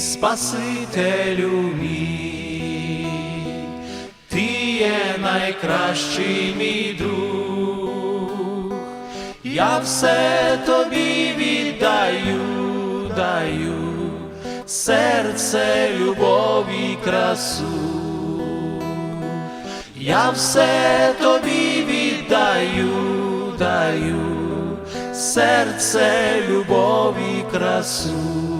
Спасителю мій, ти є найкращий мій друг, я все тобі віддаю, даю, серце, любов і красу. Я все тобі віддаю, даю, серце, любов і красу.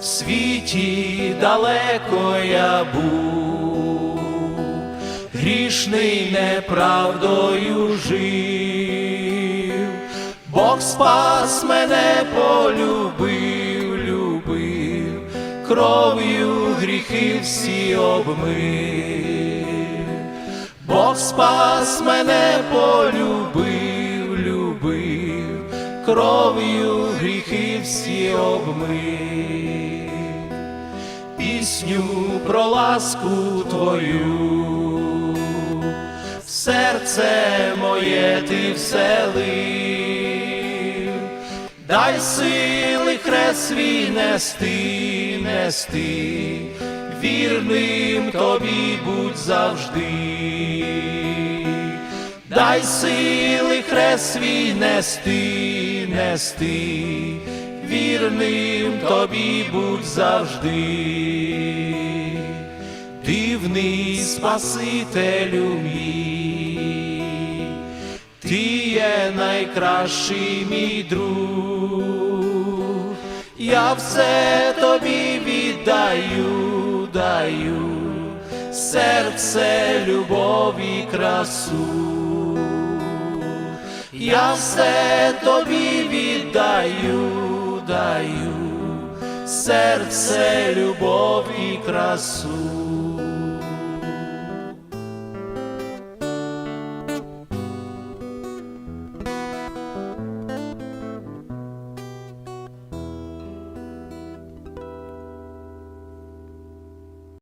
В світі далеко я був, грішний неправдою жив, Бог спас мене, полюбив, любив, кров'ю гріхи всі обмив. Бог спас мене, полюбив, любив, кров'ю гріхи всі обмив. Пісню про ласку твою, в серце моє ти вселив, дай сили хрест свій нести, нести, вірним тобі будь завжди, дай сили хрест свій нести, нести, вірним тобі будь завжди, дивний Спасителю мій, ти є найкращий мій друг, я все тобі віддаю, даю, серце, любов і красу. Я все тобі віддаю, даю, серце, любов і красу.